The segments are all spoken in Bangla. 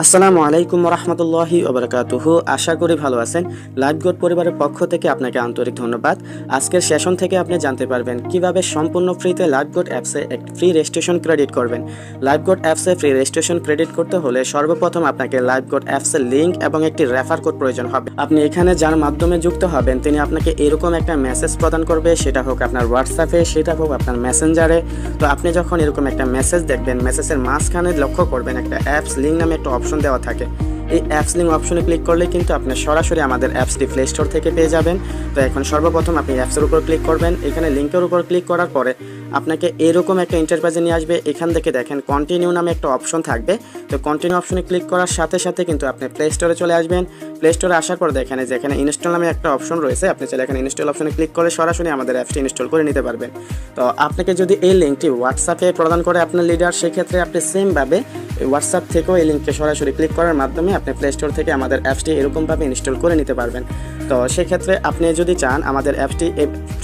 আসসালামু আলাইকুম রহমতুল্লাহি ওবরাকাতুহু। আশা করি ভালো আছেন। লাইভ গোড পরিবারের পক্ষ থেকে আপনাকে আন্তরিক ধন্যবাদ। আজকের সেশন থেকে আপনি জানতে পারবেন কীভাবে সম্পূর্ণ ফ্রিতে লাইভ গোড অ্যাপসে একটি ফ্রি রেজিস্ট্রেশন ক্রেডিট করবেন। লাইভ গোড অ্যাপসে ফ্রি রেজিস্ট্রেশন ক্রেডিট করতে হলে সর্বপ্রথম আপনাকে লাইভ গোড অ্যাপসের লিঙ্ক এবং একটি রেফার কোড প্রয়োজন হবে। আপনি এখানে যার মাধ্যমে যুক্ত হবেন, তিনি আপনাকে এরকম একটা মেসেজ প্রদান করবে। সেটা হোক আপনার হোয়াটসঅ্যাপে, সেটা হোক আপনার মেসেঞ্জারে। তো আপনি যখন এরকম একটা মেসেজ দেখবেন, মেসেজের মাঝখানে লক্ষ্য করবেন একটা অ্যাপস লিঙ্ক নামে একটা অপশন দেওয়া থাকে। এই অ্যাপস লিঙ্ক অপশনে ক্লিক করলে কিন্তু আপনি সরাসরি আমাদের অ্যাপসটি প্লে স্টোর থেকে পেয়ে যাবেন। তো এখন সর্বপ্রথম আপনি অ্যাপসের উপর ক্লিক করবেন। এখানে লিঙ্কের উপর ক্লিক করার পরে আপনাকে এরকম একটা ইন্টারপ্রাইজে নিয়ে আসবে। এখান থেকে দেখেন কন্টিনিউ নামে একটা অপশন থাকবে। তো কন্টিনিউ অপশনে ক্লিক করার সাথে সাথে কিন্তু আপনি প্লে স্টোরে চলে আসবেন। প্লে স্টোরে আসার পর দেখেন এই যে এখানে ইনস্টল নামে একটা অপশন রয়েছে। আপনি চাইলে এখানে ইনস্টল অপশনে ক্লিক করে সরাসরি আমাদের অ্যাপসটি ইনস্টল করে নিতে পারবেন। তো আপনাকে যদি এই লিঙ্কটি হোয়াটসঅ্যাপে প্রদান করে আপনার লিডার সেক্ষেত্রে আপনি সেমভাবে হোয়াটসঅ্যাপ থেকেও এই লিঙ্কে সরাসরি ক্লিক করার মাধ্যমে আপনি প্লে স্টোর থেকে আমাদের অ্যাপসটি এরকমভাবে ইনস্টল করে নিতে পারবেন। তো সেক্ষেত্রে আপনি যদি চান, আমাদের অ্যাপসটি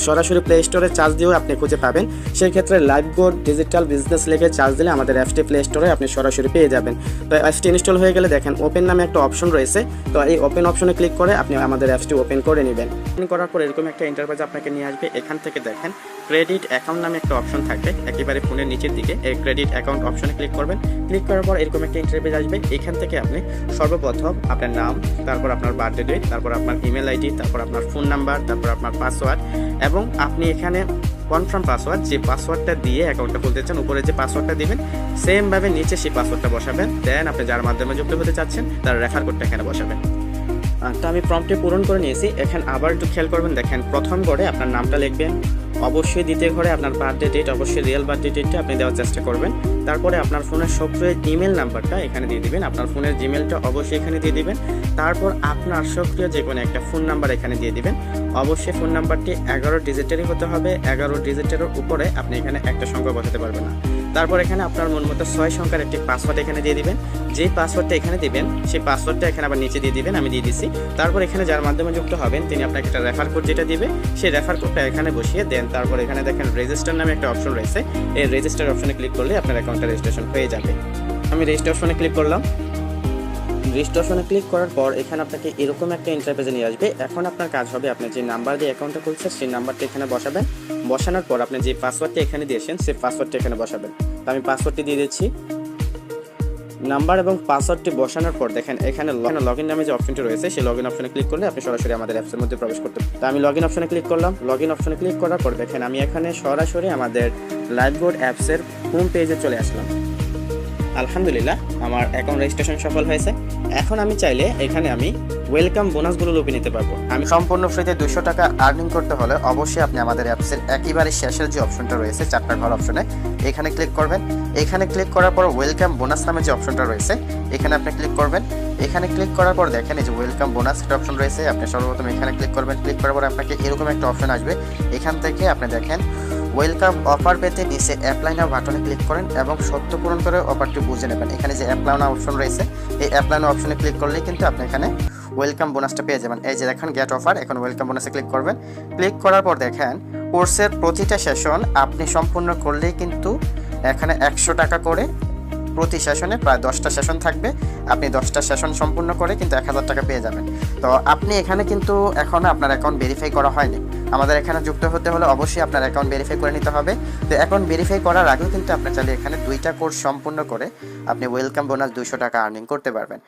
সরাসরি প্লে স্টোরে চার্জ দিয়েও আপনি খুঁজে পাবেন। সেক্ষেত্রে লাইভ গোড ডিজিটাল বিজনেস লেগে চার্জ দিলে আমাদের অ্যাপসটি প্লে স্টোরে আপনি সরাসরি পেয়ে যাবেন। তো অ্যাপসটি ইনস্টল হয়ে গেলে দেখেন ওপেন নামে একটা অপশন রয়েছে। তো এই ওপেন অপশনে ক্লিক করে আপনি আমাদের অ্যাপসটি ওপেন করে নেবেন। ওপেন করার পর এরকম একটা ইন্টারফেস আপনাকে নিয়ে আসবে। এখান থেকে দেখেন ক্রেডিট অ্যাকাউন্ট নামে একটা অপশন থাকবে, একেবারে ফোনের নিচের দিকে। এই ক্রেডিট অ্যাকাউন্ট অপশনে ক্লিক করবেন। ক্লিক করার পর এরকম একটা ইন্টারভিউ আসবে। এখান থেকে আপনি সর্বপ্রথম আপনার নাম, তারপর আপনার বার্থডে ডেট তারপর আপনার ইমেল আইডি তারপর আপনার ফোন নাম্বার তারপর আপনার পাসওয়ার্ড এবং আপনি এখানে কনফার্ম পাসওয়ার্ড যে পাসওয়ার্ডটা দিয়ে অ্যাকাউন্টটা খুলতে চান, উপরে যে পাসওয়ার্ডটা দিবেন সেমভাবে নিচে সেই পাসওয়ার্ডটা বসাবেন। দেন আপনি যার মাধ্যমে যুক্ত হতে চাচ্ছেন, তার রেফার কোডটা এখানে বসাবেন। তো আমি প্রম্পটে পূরণ করে নিয়েছি। এখানে আবার একটু খেয়াল করবেন, দেখেন প্রথম ঘরে আপনার নামটা লিখবেন অবশ্যই দ্বিতীয় ঘরে আপনার বার্থডে ডেট অবশ্যই রিয়েল বার্থডে ডেটটা আপনি দেওয়ার চেষ্টা করবেন। তারপরে আপনার ফোনের সক্রিয় ইমেল নাম্বারটা এখানে দিয়ে দিবেন। আপনার ফোনের জিমেলটা অবশ্যই এখানে দিয়ে দিবেন। তারপর আপনার সক্রিয় যে কোনো একটা ফোন নাম্বার এখানে দিয়ে দিবেন। অবশ্যই ফোন নাম্বারটি এগারো ডিজিটেরই হতে হবে। এগারো ডিজিটের উপরে আপনি এখানে একটা সংখ্যা বসাতে পারবেন না। তারপর এখানে আপনার মন মতো ছয় সংখ্যার একটি পাসওয়ার্ড এখানে দিয়ে দিবেন। যে পাসওয়ার্ডটা এখানে দিবেন, সেই পাসওয়ার্ডটা এখানে আবার নিচে দিয়ে দিবেন, আমি দিয়ে দিচ্ছি তারপর এখানে যার মাধ্যমে যুক্ত হবেন, তিনি আপনাকে একটা রেফার কোড যেটা দিবে, সেই রেফার কোডটা এখানে বসিয়ে দেন। তারপর এখানে দেখেন রেজিস্টার নামে একটা অপশন রয়েছে। এই রেজিস্টার অপশনে ক্লিক করলে আপনার অ্যাকাউন্টটা রেজিস্ট্রেশন হয়ে যাবে। আমি রেজিস্টার অপশনে ক্লিক করলাম। রেজিস্ট্রেশনে ক্লিক করার পর এখানে আপনাকে এরকম একটা ইন্টারফেসে নিয়ে আসবে। এখন আপনার কাজ হবে, আপনি যে নাম্বার দিয়ে অ্যাকাউন্টটা খুলছেন, সেই নাম্বারটা এখানে বসাবেন। বসানোর পর আপনি যে পাসওয়ার্ডটা এখানে দিয়েছেন, সেই পাসওয়ার্ডটা এখানে বসাবেন। তো আমি পাসওয়ার্ডটি দিয়ে দিচ্ছি। নাম্বার এবং পাসওয়ার্ডটি বসানোর পর দেখেন, এখানে লগ ইন নামে যে অপশনটি রয়েছে, সেই লগ ইন অপশনে ক্লিক করলে আপনি সরাসরি আমাদের অ্যাপসের মধ্যে প্রবেশ করতে। তো আমি লগ ইন অপশনে ক্লিক করলাম। লগ ইন অপশনে ক্লিক করার পর দেখেন, আমি এখানে সরাসরি আমাদের লাইভ বোর্ড অ্যাপসের হোম পেজে চলে আসলাম। আলহামদুলিল্লাহ, আমার অ্যাকাউন্ট রেজিস্ট্রেশন সফল হয়েছে। এখন আমি চাইলে এখানে আমি ওয়েলকাম বোনাসগুলো লুপে নিতে পারব। আমি সম্পূর্ণ ফ্রিতে দুশো টাকা আর্নিং করতে হলে অবশ্যই আপনি আমাদের অ্যাপসের একেবারে শেষের যে অপশনটা রয়েছে, চারটা ঘর অপশনে এখানে ক্লিক করবেন। এখানে ক্লিক করার পর ওয়েলকাম বোনাস নামে যে অপশনটা রয়েছে, এখানে আপনি ক্লিক করবেন। এখানে ক্লিক করার পর দেখেন এই যে ওয়েলকাম বোনাস একটা অপশন রয়েছে, আপনি সর্বপ্রথম এখানে ক্লিক করবেন। ক্লিক করার পর আপনাকে এরকম একটা অপশন আসবে। এখান থেকে আপনি দেখেন ওয়েলকাম অফার পেতে নিচে অ্যাপ্লাই নাও বাটনে ক্লিক করেন এবং সত্য পূরণ করে অফারটি বুঝে নেবেন। এখানে যে অ্যাপ্লাই অপশন রয়েছে, এই অ্যাপ্লাই অপশনে ক্লিক করলেই কিন্তু আপনি এখানে ওয়েলকাম বোনাসটা পেয়ে যাবেন। এই যে দেখেন, গেট অফার, এখন ওয়েলকাম বোনাসে ক্লিক করবেন। ক্লিক করার পর দেখেন, কোর্সের প্রতিটা সেশন আপনি সম্পূর্ণ করলেই কিন্তু এখানে একশো টাকা করে প্রতি সেশনে প্রায় দশটা সেশন থাকবে। আপনি দশটা সেশন সম্পূর্ণ করে কিন্তু এক হাজার টাকা পেয়ে যাবেন। তো আপনি এখানে কিন্তু এখন আপনার অ্যাকাউন্ট ভেরিফাই করা হয়নি। আমাদের এখানে যুক্ত হতে হলে অবশ্যই আপনার অ্যাকাউন্ট ভেরিফাই করে নিতে হবে। তো অ্যাকাউন্ট ভেরিফাই করার আগেও কিন্তু আপনার চাইলে এখানে দুইটা কোর্স সম্পূর্ণ করে আপনি ওয়েলকাম বোনাস দুশো টাকা আর্নিং করতে পারবেন।